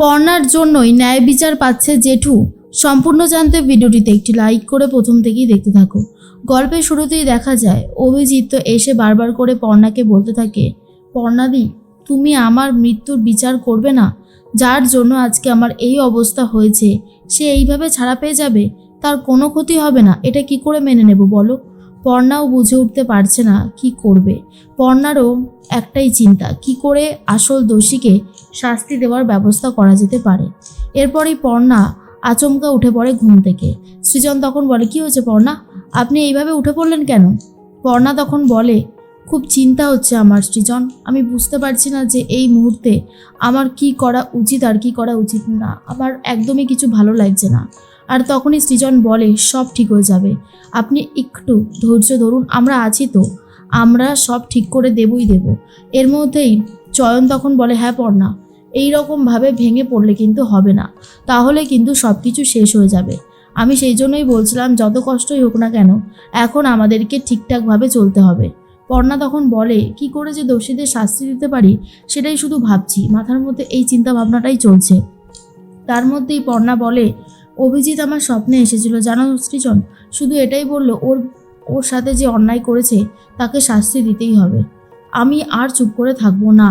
পর্ণার জন্যই ন্যায় বিচার পাচ্ছে জেঠু। সম্পূর্ণ জানতে ভিডিওটিতে একটি লাইক করে প্রথম থেকেই দেখতে থাকো। গল্পের শুরুতেই দেখা যায়, অভিজিৎ তো এসে বারবার করে পর্ণাকে বলতে থাকে, পর্ণাদি, তুমি আমার মৃত্যুর বিচার করবে না। যার জন্য আজকে আমার এই অবস্থা হয়েছে, সে এইভাবে ছাড়া পেয়ে যাবে? তার কোনো ক্ষতি হবে না। এটা কি করে মেনে নেব বলো? পর্ণাও বুঝে উঠতে পারছে না কি করবে। পর্ণারও একটাই চিন্তা, কি করে আসল দোষীকে শাস্তি দেওয়ার ব্যবস্থা করা যেতে পারে। এরপরই পর্ণা আচমকা উঠে পড়ে ঘুম থেকে। সৃজন তখন বলে, কি হয়েছে পর্ণা? আপনি এইভাবে উঠে পড়লেন কেন? পর্ণা তখন বলে, খুব চিন্তা হচ্ছে আমার সৃজন। আমি বুঝতে পারছি না যে এই মুহূর্তে আমার কি করা উচিত আর কি করা উচিত না। আমার একদমই কিছু ভালো লাগছে না। আর তখনই সৃজন বলে, সব ঠিক হয়ে যাবে। আপনি একটু ধৈর্য ধরুন, আমরা আছি তো। আমরা সব ঠিক করে দেবই দেব। এর মধ্যেই চয়ন তখন বলে হ্যাঁ পড়না এই রকমভাবে ভেঙে পড়লে কিন্তু হবে না। তাহলে কিন্তু সব কিছু শেষ হয়ে যাবে। আমি সেই জন্যই বলছিলাম, যত কষ্টই হোক না কেন, এখন আমাদেরকে ঠিকঠাকভাবে চলতে হবে। পর্ণা তখন বলে, কি করে যে দোষীদের শাস্তি দিতে পারি, সেটাই শুধু ভাবছি। মাথার মধ্যে এই চিন্তা ভাবনাটাই চলছে। তার মধ্যেই পর্ণা বলে অভিজিৎ আমার স্বপ্নে এসেছিল, জানো সৃজন? শুধু এটাই বলল, ওর ওর সাথে যে অন্যায় করেছে, তাকে শাস্তি দিতেই হবে। আমি আর চুপ করে থাকব না।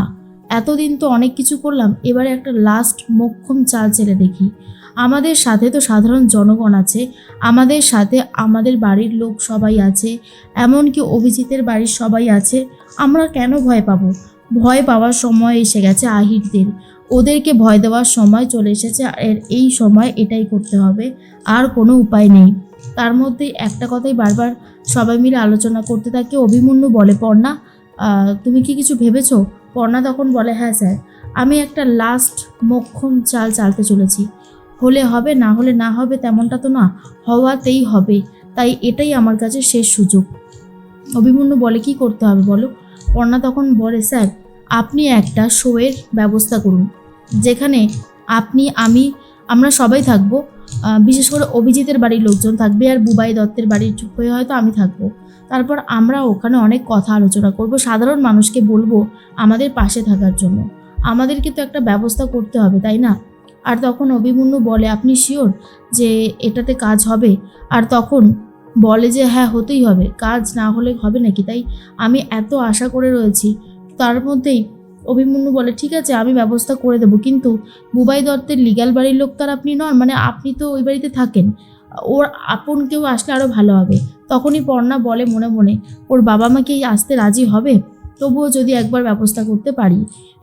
এতদিন তো অনেক কিছু করলাম, এবারে একটা লাস্ট মোক্ষম চাল ছেড়ে দেখি। আমাদের সাথে তো সাধারণ জনগণ আছে, আমাদের সাথে আমাদের বাড়ির লোক সবাই আছে, এমনকি অভিজিতের বাড়ির সবাই আছে, আমরা কেন ভয় পাবো? ভয় পাওয়ার সময় এসে গেছে আহিরদের। ওদেরকে ভয় দেওয়ার সময় চলে এসেছে আর এই সময় এটাই করতে হবে। আর কোনো উপায় নেই। তার মধ্যে একটা কথাই বারবার সবাই মিলে আলোচনা করতে থাকে। অভিমন্যু বলে, পর্ণা তুমি কি কিছু ভেবেছো? পর্ণা তখন বলে হ্যাঁ স্যার, আমি একটা লাস্ট মোক্ষম চাল চালতে চলেছি। হলে হবে, না হলে না হবে তেমনটা তো না, হওয়াতেই হবে। তাই এটাই আমার কাছে শেষ সুযোগ। অভিমন্যু বলে, কি করতে হবে বলো? পর্ণা তখন বলে, স্যার আপনি একটা শোয়ের ব্যবস্থা করুন, যেখানে আপনি, আমি, আমরা সবাই থাকব। বিশেষ করে অভিজিতের বাড়ির লোকজন থাকবে আর বুবাই দত্তের বাড়ির হয়ে হয়তো আমি থাকব। তারপর আমরা ওখানে অনেক কথা আলোচনা করব, সাধারণ মানুষকে বলব আমাদের পাশে থাকার জন্য। আমাদেরকে তো একটা ব্যবস্থা করতে হবে, তাই না? আর তখন অভিমন্যু বলে, আপনি শিওর যে এটাতে কাজ হবে? আর তখন বলে যে হ্যাঁ হতেই হবে। কাজ না হলে হবে নাকি? তাই আমি এত আশা করে রয়েছি তার মধ্যেই অভিমন্যু বলে, ঠিক আছে, আমি ব্যবস্থা করে দেবো। কিন্তু বুবাই দত্তের লিগাল বাড়ির লোক তার আপনি নন মানে আপনি তো ওই বাড়িতে থাকেন। ওর আপন কেউ আসলে আরও ভালো হবে। তখনই পর্ণা বলে মনে মনে, ওর বাবা মা কি আসতে রাজি হবে? তবুও যদি একবার ব্যবস্থা করতে পারি।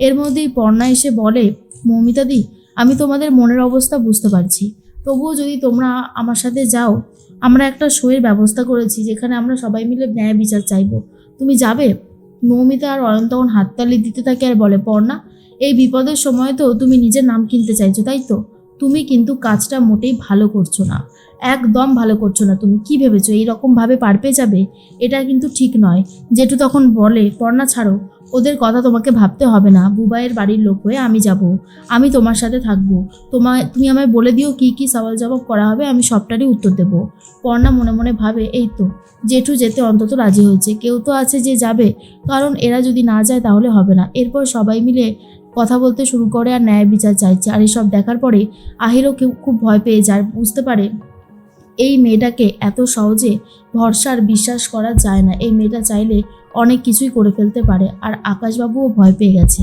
এর মধ্যেই পর্ণা এসে বলে মৌমিতাদি আমি তোমাদের মনের অবস্থা বুঝতে পারছি। তবুও যদি তোমরা আমার সাথে যাও, আমরা একটা শোয়ের ব্যবস্থা করেছি, যেখানে আমরা সবাই মিলে ন্যায় বিচার চাইব। তুমি যাবে? মৌমিতা আর অয়ন তখন হাততালি দিতে থাকে আর বলে, পর্ণা, এই বিপদের সময় তো তুমি নিজের নাম কিনতে চাইছো, তাই তো? তুমি কিন্তু কাজটা মোটেই ভালো করছ না। একদম ভালো করছ না তুমি, কি ভেবেছো? এইরকম ভাবে পার পেয়ে যাবে? এটা কিন্তু ঠিক নয়। জেঠু তখন বলে, পর্ণা, ছাড়ো। ওদের কথা তোমাকে ভাবতে হবে না। বুবাইয়ের বাড়ির লোক হয়ে আমি যাব। আমি তোমার সাথে থাকব। তোমায় তুমি আমায় বলে দিও কি কি সওয়াল জবাব করা হবে, আমি সবটারই উত্তর দেব। পর্ণা মনে মনে ভাবে, এই তো, জেঠু যেতে অন্তত রাজি হয়েছে। কেউ তো আছে যে যাবে। কারণ এরা যদি না যায় তাহলে হবে না। এরপর সবাই মিলে কথা বলতে শুরু করে আর ন্যায় বিচার চাইছে। আর এসব দেখার পরে আহিরও খুব ভয় পেয়ে যায়, বুঝতে পারে এই মেয়েটাকে এত সহজে ভরসার বিশ্বাস করা যায় না। এই মেয়েটা চাইলে অনেক কিছুই করে ফেলতে পারে, আর আকাশবাবুও ভয় পেয়ে গেছে।